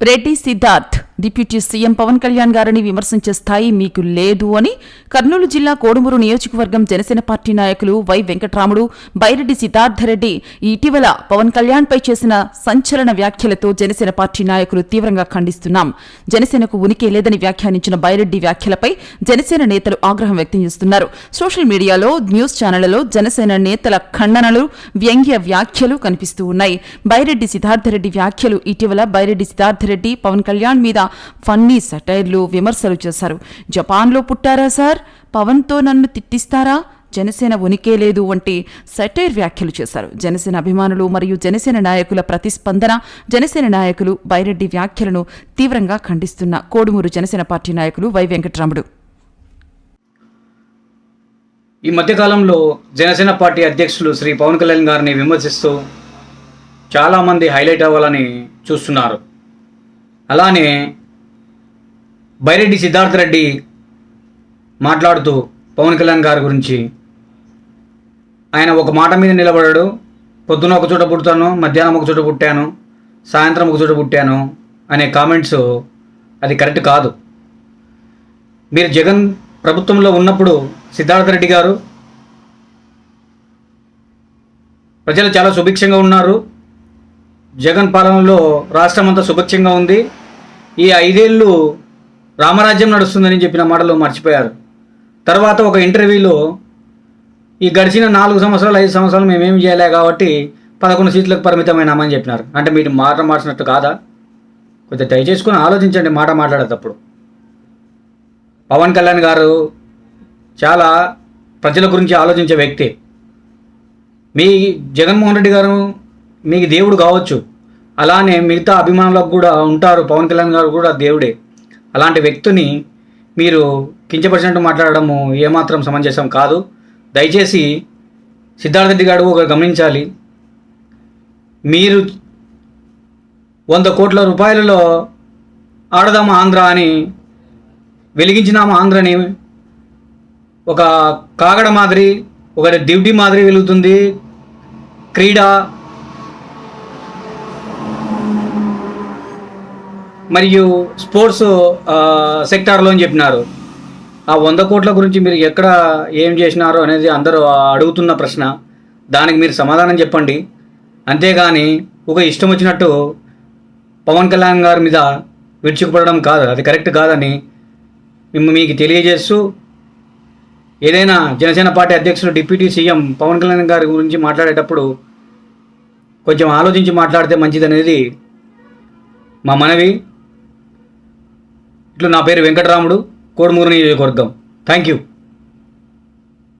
Reddy Siddharth deputy CM Pawan Kalyan గారిని విమర్శించే స్థాయి మీకు లేదు అని కర్నూలు జిల్లా కోడుమూరు నియోజకవర్గం జనసేన పార్టీ నాయకులు వై వెంకట్రాముడు బైరెడ్డి సిద్ధార్థరెడ్డి ఇటీవల పవన్ కళ్యాణ్ పై చేసిన సంచలన వ్యాఖ్యలతో జనసేన పార్టీ నాయకులు తీవ్రంగా ఖండిస్తున్నాం. జనసేనకు ఉనికి లేదని వ్యాఖ్యానించిన బైరెడ్డి వ్యాఖ్యలపై జనసేన నేతలు ఆగ్రహం వ్యక్తం చేస్తున్నారు. సోషల్ మీడియాలో న్యూస్ ఛానళ్ళలో జనసేన నేతల ఖండనలు వ్యంగ్య వ్యాఖ్యలు కనిపిస్తూ ఉన్నాయి. బైరెడ్డి సిద్ధార్థరెడ్డి వ్యాఖ్యలు ఇటీవల బైరెడ్డి సిద్ధార్థరెడ్డి పవన్ కళ్యాణ్ మీద ఫన్నీ సటైర్లు విమర్శలు చేశారు. జపాన్లో పుట్టారా సార్? పవన్తో నన్ను తిట్టిస్తారా? జనసేన ఉనికే లేదు వంటి సెటైర్ వ్యాఖ్యలు చేశారు. జనసేన అభిమానులు మరియు జనసేన నాయకుల ప్రతిస్పందన జనసేన నాయకులు బైరెడ్డి వ్యాఖ్యలను తీవ్రంగా ఖండిస్తున్న కోడుమూరు జనసేన పార్టీ నాయకులు వై వెంకటరాముడు. ఈ మధ్యకాలంలో జనసేన పార్టీ అధ్యక్షులు శ్రీ పవన్ కళ్యాణ్ గారిని విమర్శిస్తూ చాలామంది హైలైట్ అవ్వాలని చూస్తున్నారు. అలానే బైరెడ్డి సిద్ధార్థ రెడ్డి మాట్లాడుతూ పవన్ కళ్యాణ్ గారి గురించి ఆయన ఒక మాట మీద నిలబడాడు. పొద్దున ఒక చోట పుడతాను మధ్యాహ్నం ఒక చోట పుట్టాను సాయంత్రం ఒక చోట పుట్టాను అనే కామెంట్స్ అది కరెక్ట్ కాదు. మీరు జగన్ ప్రభుత్వంలో ఉన్నప్పుడు సిద్ధార్థ రెడ్డి గారు ప్రజలు చాలా సుభిక్షంగా ఉన్నారు. జగన్ పాలనలో రాష్ట్రం అంతా సుభిక్షంగా ఉంది. ఈ ఐదేళ్ళు రామరాజ్యం నడుస్తుందని చెప్పిన మాటలు మర్చిపోయారు. తర్వాత ఒక ఇంటర్వ్యూలో ఈ గడిచిన నాలుగు సంవత్సరాలు ఐదు సంవత్సరాలు మేమేం చేయలే కాబట్టి పదకొండు సీట్లకు పరిమితమైనామని చెప్పినారు. అంటే మీరు మాట మార్చినట్టు కాదా? కొంచెం దయచేసుకుని ఆలోచించండి మాట మాట్లాడేటప్పుడు. పవన్ కళ్యాణ్ గారు చాలా ప్రజల గురించి ఆలోచించే వ్యక్తి. మీ జగన్మోహన్ రెడ్డి గారు మీకు దేవుడు కావచ్చు. అలానే మిగతా అభిమానులకు కూడా ఉంటారు. పవన్ కళ్యాణ్ గారు కూడా దేవుడే. అలాంటి వ్యక్తిని మీరు కించపరిచినట్టు మాట్లాడడము ఏమాత్రం సమంజసం కాదు. దయచేసి సిద్ధార్థ రెడ్డి గారు ఒక గమనించాలి. మీరు వంద కోట్ల రూపాయలలో ఆడదాం ఆంధ్ర అని వెలిగించినాము ఆంధ్రని ఒక కాగడ మాదిరి ఒక డ్యూటీ మాదిరి వెలుగుతుంది. క్రీడ మరియు స్పోర్ట్స్ సెక్టార్లో అని చెప్పినారు. ఆ వంద కోట్ల గురించి మీరు ఎక్కడ ఏం చేసినారో అనేది అందరూ అడుగుతున్న ప్రశ్న. దానికి మీరు సమాధానం చెప్పండి. అంతేగాని ఒక ఇష్టం వచ్చినట్టు పవన్ కళ్యాణ్ గారి మీద విరుచుకుపడడం కాదు. అది కరెక్ట్ కాదని మేము మీకు తెలియజేస్తూ ఏదైనా జనసేన పార్టీ అధ్యక్షులు డిప్యూటీ సీఎం పవన్ కళ్యాణ్ గారి గురించి మాట్లాడేటప్పుడు కొంచెం ఆలోచించి మాట్లాడితే మంచిదనేది మా మనవి. ఇట్లు నా పేరు వెంకటరాముడు కోడుమూరు నియోజకవర్గం. Thank you